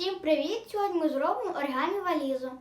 Всім привіт! Сьогодні ми зробимо оригамі валізу.